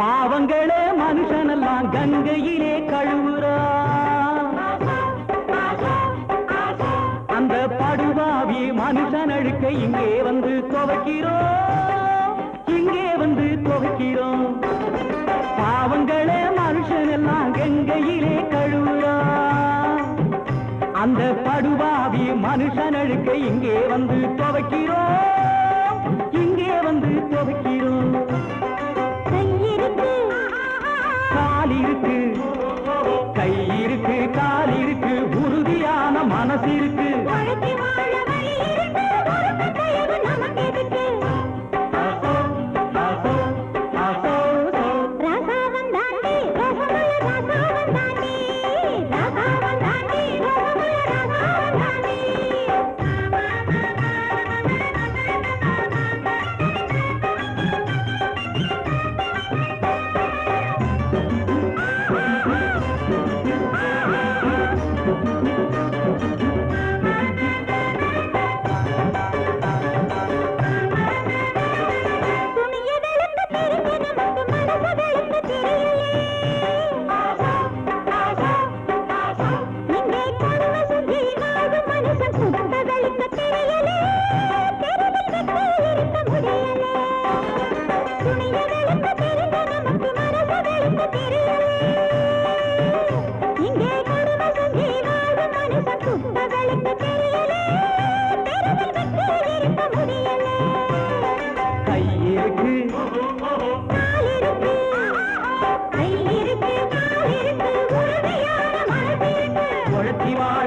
பாவங்களே மனுஷனெல்லாம் கங்கையிலே கழுவுறா. அந்த படுவாவி மனுஷன் அழுக்க இங்கே வந்து துவைக்கிறோம் இங்கே வந்து துவைக்கிறோம் பாவங்களே மனுஷனெல்லாம் கங்கையிலே கழுவுறா. அந்த படுவாவி மனுஷன் அழுக்க இங்கே வந்து துவைக்கிறோம் இருக்கு கால் இருக்கு உறுதியான மனசு இருக்கு மகிமா